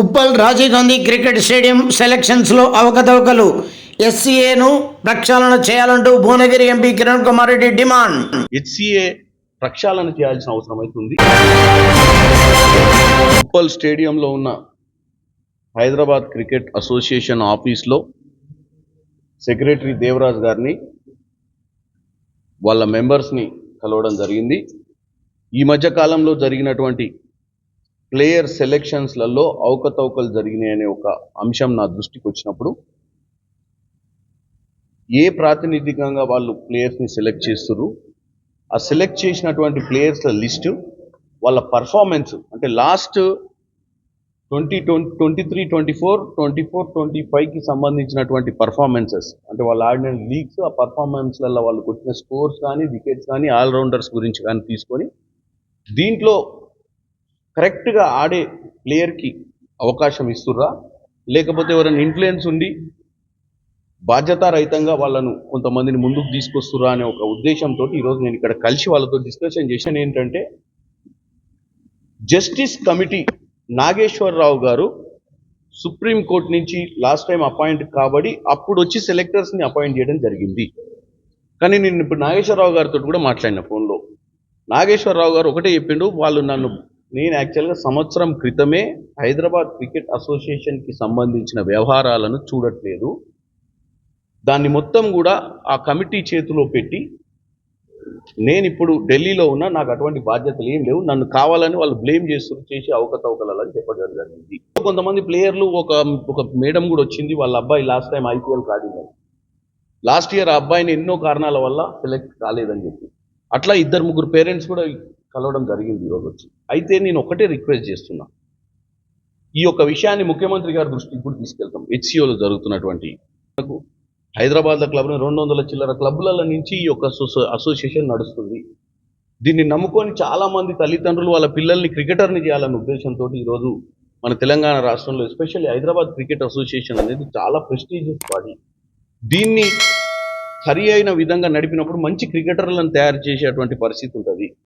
Uppal Rajiv Gandhi cricket stadium సెలక్షన్స్లో అవకతవకలు. ఎస్సీఏను ప్రక్షాళన చేయాలంటూ Bhuvanagiri MP Kiran Kumar Reddy demand. HCA ప్రక్షాళన చేయాల్సిన అవసరం అవుతుంది. ఉప్పల్ స్టేడియంలో ఉన్న హైదరాబాద్ క్రికెట్ అసోసియేషన్ ఆఫీస్లో సెక్రటరీ దేవరాజ్ గారిని వాళ్ళ మెంబర్స్ని కలవడం జరిగింది. ఈ మధ్య కాలంలో జరిగినటువంటి ప్లేయర్ సెలెక్షన్స్లలో అవకతవకలు జరిగినాయి అనే ఒక అంశం నా దృష్టికి వచ్చినప్పుడు ఏ ప్రాతినిధికంగా వాళ్ళు ప్లేయర్స్ని సెలెక్ట్ చేస్తున్నారు ఆ సెలెక్ట్ చేసినటువంటి ప్లేయర్స్ల లిస్టు వాళ్ళ పర్ఫార్మెన్స్ అంటే last twenty twenty twenty three twenty four twenty four twenty ఫైవ్కి సంబంధించినటువంటి పర్ఫార్మెన్సెస్. అంటే వాళ్ళు ఆడిన లీగ్స్ ఆ పర్ఫార్మెన్స్లలో వాళ్ళు కొట్టిన స్కోర్స్ కానీ వికెట్స్ కానీ ఆల్రౌండర్స్ గురించి కానీ తీసుకొని దీంట్లో కరెక్ట్గా ఆడే ప్లేయర్కి అవకాశం ఇస్తుర్రా? లేకపోతే ఎవరైనా ఇన్ఫ్లుయెన్స్ ఉండి బాధ్యతారహితంగా వాళ్ళను కొంతమందిని ముందుకు తీసుకొస్తురా అనే ఒక ఉద్దేశంతో ఈరోజు నేను ఇక్కడ కలిసి వాళ్ళతో డిస్కషన్ చేశాను ఏంటంటే జస్టిస్ కమిటీ నాగేశ్వరరావు గారు సుప్రీంకోర్టు నుంచి లాస్ట్ టైం అపాయింట్ కాబడి అప్పుడు వచ్చి సెలెక్టర్స్ని అపాయింట్ చేయడం జరిగింది. కానీ నేను ఇప్పుడు నాగేశ్వరరావు గారితో కూడా మాట్లాడిన ఫోన్లో. నాగేశ్వరరావు గారు ఒకటే చెప్పిండు వాళ్ళు నన్ను నేను యాక్చువల్గా సంవత్సరం క్రితమే హైదరాబాద్ క్రికెట్ అసోసియేషన్కి సంబంధించిన వ్యవహారాలను చూడట్లేదు. దాన్ని మొత్తం కూడా ఆ కమిటీ చేతిలో పెట్టి నేను ఇప్పుడు ఢిల్లీలో ఉన్నా నాకు అటువంటి బాధ్యతలు ఏం లేవు. నన్ను కావాలని వాళ్ళు బ్లేమ్ చేస్తూ చేసి అవకతవకలని చెప్పడం జరిగింది. కొంతమంది ప్లేయర్లు ఒక ఒక మేడం కూడా వచ్చింది. వాళ్ళ అబ్బాయి లాస్ట్ టైం ఐపీఎల్ ఆడిందని లాస్ట్ ఇయర్ ఆ అబ్బాయిని ఎన్నో కారణాల వల్ల సెలెక్ట్ కాలేదని చెప్పి. అట్లా ఇద్దరు ముగ్గురు పేరెంట్స్ కూడా కలవడం జరిగింది ఈరోజు వచ్చి అయితే నేను ఒకటే రిక్వెస్ట్ చేస్తున్నా. ఈ యొక్క విషయాన్ని ముఖ్యమంత్రి గారి దృష్టికి కూడా తీసుకెళ్తాం. హెచ్సిఓలో జరుగుతున్నటువంటి హైదరాబాద్లో క్లబ్ రెండు వందల చిల్లర క్లబ్ల నుంచి ఈ యొక్క అసోసియేషన్ నడుస్తుంది. దీన్ని నమ్ముకొని చాలామంది తల్లిదండ్రులు వాళ్ళ పిల్లల్ని క్రికెటర్ని చేయాలన్న ఉద్దేశంతో ఈరోజు మన తెలంగాణ రాష్ట్రంలో ఎస్పెషల్లీ హైదరాబాద్ క్రికెట్ అసోసియేషన్ అనేది చాలా ప్రెస్టీజియస్ బాడీ. దీన్ని సరి అయిన విధంగా నడిపినప్పుడు మంచి క్రికెటర్లను తయారు చేసేటువంటి పరిస్థితి ఉంటుంది.